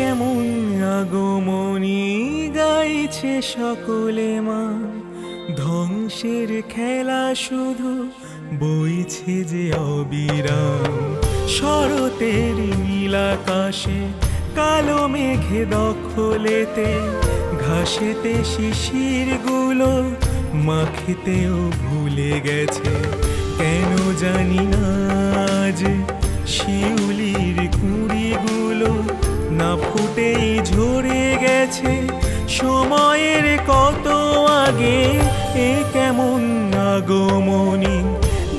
কেমন আগমনী গাইছে সকলে মা। ধ্বংসের খেলা শুধু বইছে যে অবিরাম। শরতের নীলাকাশে কালো মেঘে দখলেতে, ঘাসেতে শিশিরগুলো মাখিতেও ভুলে গেছে। কেন জানি না আজ শিউলির ফুটেই ঝরে গেছে। সময়ের কত আগে, এ কেমন আগমনী?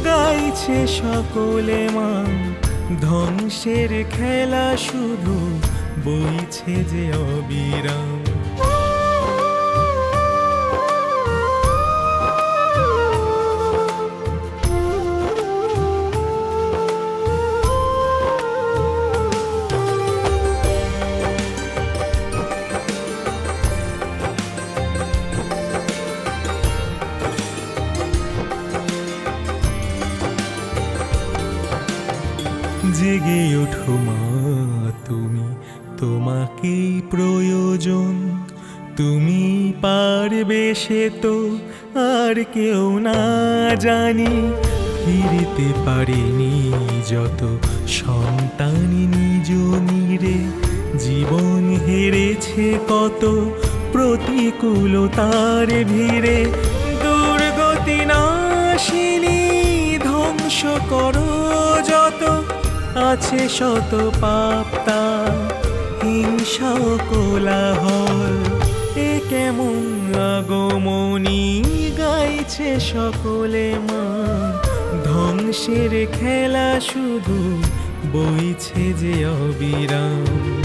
গাইছে সকলে মা, ধ্বংসের খেলা শুধু বইছে যে অবিরাম। জেগে ওঠো মা, তুমি তোমাকেই প্রয়োজন। তুমি পারবে সে তো আর কেউ না জানি। ফিরিতে পারিনি যত সন্তান নিজ নিরে, জীবন হেরেছে কত প্রতিকূলতার ভিড়ে। দুর্গতি নাশিনী, ধ্বংস করো যত আছে শত পাপ্তা হিংসা কোলাহল। এ কেমন আগমনী গাইছে সকলে মা ধ্বংসের খেলা শুধু বইছে যে অবিরাম।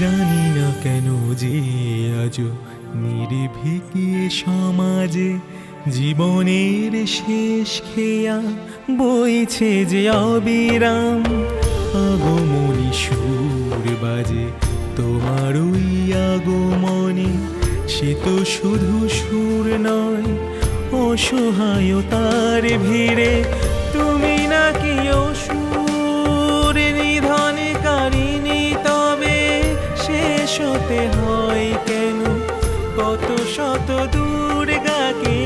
জানি না কেন যে আজ নির্ভীকে সমাজে জীবনের শেষ খেয়া বইছে যে অবিরাম। আগমনী সুর বাজে তোমার ওই আগমনে, সে তো শুধু সুর নয়, অসহায়তার ভিড়ে তুমি কত দুর্গাকে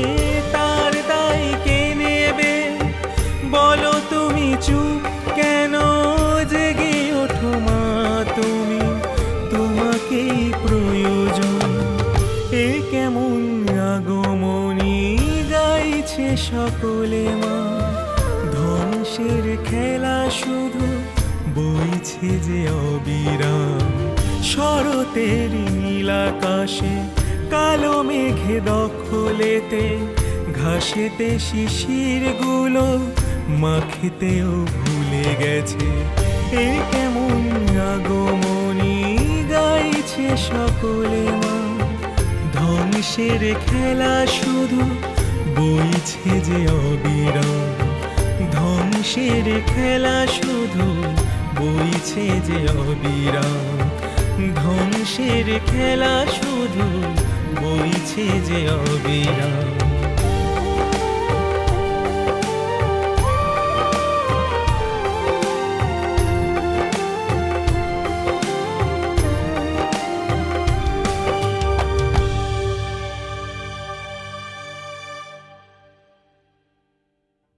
তার দায় কে নেবে? বলো তুমি চুপ কেন জেগে ওঠো মা তুমি? তোমাকেই প্রয়োজন। এ কেমন আগমনী গাইছে সকলে মা? ধ্বংসের খেলা শুধু বইছে যে অবিরাম। শরতের নীলাকাশে কালো মেঘে দখলেতে, ঘাসেতে শিশিরগুলো মাখিতেও ভুলে গেছে। এ কেমন আগমনী গাইছে সকলে মা। ধ্বংসের খেলা শুধু বইছে যে অবিরাম। ধ্বংসের খেলা শুধু বইছে যে অবিরাম। ধ্বংসের খেলা শুধু বইছে যে অবিরাম।